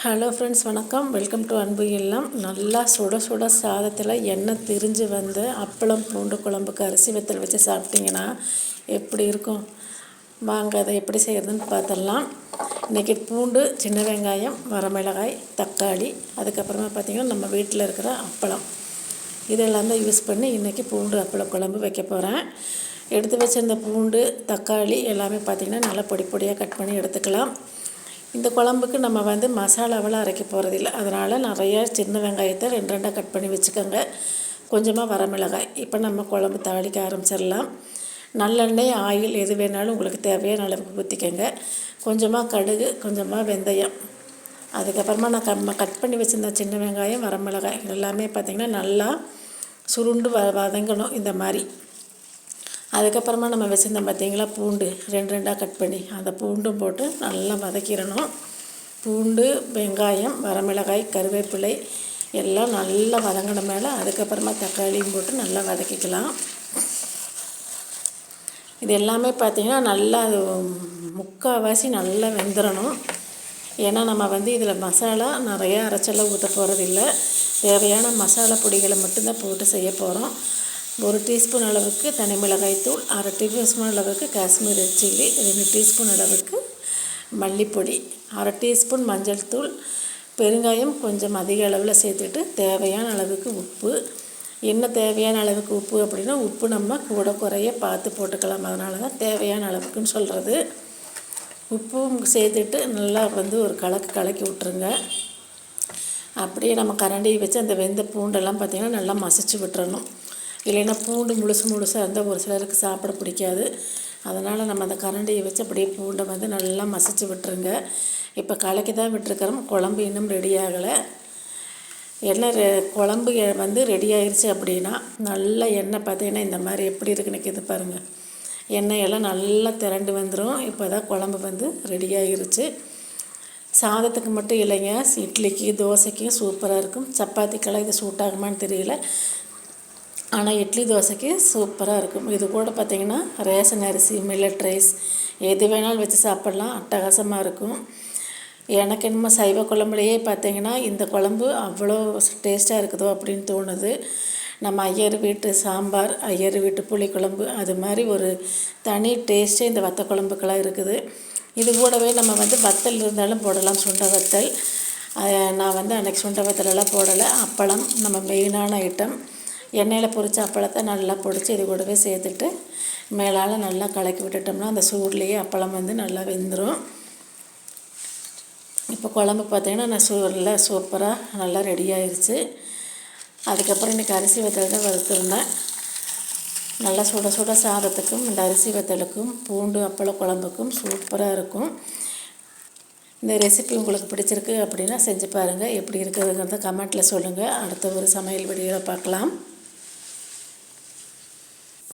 Hello friends வணக்கம். Welcome to அன்பு இல்லம். நல்லா சுட சுட சாதத்தில் எண்ணெய் திரிஞ்சு வந்து அப்பளம் பூண்டு குழம்புக்கு அரிசி வத்தல் வச்சு சாப்பிட்டிங்கன்னா எப்படி இருக்கும்? வாங்க அதை எப்படி செய்கிறதுன்னு பார்த்துடலாம். இன்றைக்கி பூண்டு சின்ன வெங்காயம் வரமிளகாய் தக்காளி அதுக்கப்புறமா பார்த்திங்கன்னா நம்ம வீட்டில் இருக்கிற அப்பளம். இதெல்லாம் தான் யூஸ் பண்ணி இன்றைக்கி பூண்டு அப்பளம் குழம்பு வைக்க போகிறேன் எடுத்து வச்சிருந்த பூண்டு தக்காளி எல்லாமே பார்த்திங்கன்னா நல்லா பொடி பொடியாக கட் பண்ணி எடுத்துக்கலாம். இந்த குழம்புக்கு நம்ம வந்து மசாலாவெல்லாம் அரைக்க போகிறதில்ல அதனால் நிறைய சின்ன வெங்காயத்தை ரெண்டு ரெண்டாக கட் பண்ணி வச்சுக்கோங்க. கொஞ்சமாக வரமிளகாய். இப்போ நம்ம குழம்பு தாளிக்க ஆரம்பிச்சிடலாம். நல்லெண்ணெய் ஆயில் எது வேணாலும் உங்களுக்கு தேவையான அளவுக்கு ஊற்றிக்கோங்க கொஞ்சமாக கடுகு கொஞ்சமாக வெந்தயம். அதுக்கப்புறமா நான் கம் கட் பண்ணி வச்சுருந்தேன் சின்ன வெங்காயம் வரமிளகாய் எல்லாமே பார்த்திங்கன்னா நல்லா சுருண்டு வ வதங்கணும் இந்த மாதிரி. அதுக்கப்புறமா நம்ம வச்சுருந்தோம் பார்த்திங்களா பூண்டு ரெண்டு ரெண்டாக கட் பண்ணி அந்த பூண்டும் போட்டு நல்லா வதக்கிடணும். பூண்டு வெங்காயம் வரமிளகாய் கருவேப்பிலை எல்லாம் நல்லா வதங்கின மேலே அதுக்கப்புறமா தக்காளியும் போட்டு நல்லா வதக்கிக்கலாம். இது எல்லாமே பார்த்திங்கன்னா நல்லா அது முக்கால்வாசி நல்லா வெந்துடணும் ஏன்னா நம்ம வந்து இதில் மசாலா நிறையா அரைச்செல்லாம் ஊற்ற போகிறதில்ல தேவையான மசாலா பொடிகளை மட்டும்தான் போட்டு செய்ய போகிறோம் ஒரு டீஸ்பூன் அளவுக்கு தனி மிளகாய் தூள் அரை டீஸ்பூன் அளவுக்கு காஷ்மீர் சில்லி ரெண்டு டீஸ்பூன் அளவுக்கு மல்லிப்பொடி அரை டீஸ்பூன் மஞ்சள் தூள் பெருங்காயம் கொஞ்சம் அதிக அளவில் சேர்த்துட்டு தேவையான அளவுக்கு உப்பு. என்ன தேவையான அளவுக்கு உப்பு அப்படின்னா உப்பு நம்ம கூட குறைய பார்த்து போட்டுக்கலாம். அதனால தான் தேவையான அளவுக்குன்னு சொல்கிறது உப்பும் சேர்த்துட்டு நல்லா வந்து ஒரு கலக்கு கலக்கி விட்ருங்க அப்படியே நம்ம கரண்டியை வச்சு அந்த வெந்த பூண்டெல்லாம் பார்த்திங்கன்னா நல்லா மசிச்சு விட்டுறணும். இல்லைன்னா பூண்டு முழுசு முழுசாக இருந்தால் ஒரு சிலருக்கு சாப்பிட பிடிக்காது. அதனால் நம்ம அந்த கரண்டியை வச்சு அப்படியே பூண்டை வந்து நல்லா மசிச்சு விட்டுருங்க. இப்போ கலக்கி தான் விட்டுருக்குறோம். குழம்பு இன்னும் ரெடி ஆகலை. எண்ணெய் ரெ குழம்பு வந்து ரெடி ஆயிடுச்சு அப்படின்னா நல்லா எண்ணெய் பார்த்தீங்கன்னா இந்த மாதிரி எப்படி இருக்குன்னு இது பாருங்கள் எண்ணெயெல்லாம் நல்லா திரண்டு வந்துடும் இப்போ தான் குழம்பு வந்து ரெடி ஆகிருச்சு சாதத்துக்கு மட்டும் இல்லைங்க. இட்லிக்கு தோசைக்கும் சூப்பராக இருக்கும். சப்பாத்திக்கெல்லாம் இது சூட் ஆகுமான்னு தெரியல. ஆனால் இட்லி தோசைக்கு சூப்பராக இருக்கும். இது கூட பார்த்திங்கன்னா ரேஷன் அரிசி மில்லட் ரைஸ் எது வேணாலும் வச்சு சாப்பிட்லாம். அட்டகாசமாக இருக்கும். எனக்கு என்னமோ சைவ குழம்புலையே பார்த்திங்கன்னா இந்த குழம்பு அவ்வளோ டேஸ்ட்டாக இருக்குதோ அப்படின்னு தோணுது. நம்ம ஐயர் வீட்டு சாம்பார் ஐயர் வீட்டு புளிக்குழம்பு அது மாதிரி ஒரு தனி டேஸ்ட்டே இந்த வத்த குழம்புக்கெல்லாம் இருக்குது. இது கூடவே நம்ம வந்து வத்தல் இருந்தாலும் போடலாம் சுண்ட வத்தல். நான் வந்து அன்றைக்கி சுண்ட வத்தலெல்லாம் போடலை. அப்பளம் நம்ம மெயினான ஐட்டம் எண்ணெயில் பொரித்த அப்பளத்தை நல்லா பொடிச்சு இது கூடவே சேர்த்துட்டு மேலால் நல்லா கலக்கி விட்டுட்டோம்னா அந்த சூட்லேயே அப்பளம் வந்து நல்லா வெந்துடும் இப்போ குழம்பு பார்த்திங்கன்னா நான் சூரில் சூப்பராக நல்லா ரெடி ஆயிடுச்சு அதுக்கப்புறம் இன்றைக்கி அரிசி வத்தல் தான் வறுத்துருந்தேன். நல்லா சுட சுட சாதத்துக்கும் இந்த அரிசி வத்தலுக்கும் பூண்டு அப்பள குழம்புக்கும் சூப்பராக இருக்கும். இந்த ரெசிபி உங்களுக்கு பிடிச்சிருக்கு அப்படின்னா செஞ்சு பாருங்கள் எப்படி இருக்குதுங்கிறத கமெண்ட்டில் சொல்லுங்கள் அடுத்த ஒரு சமையல் வீடியோவில் பார்க்கலாம்.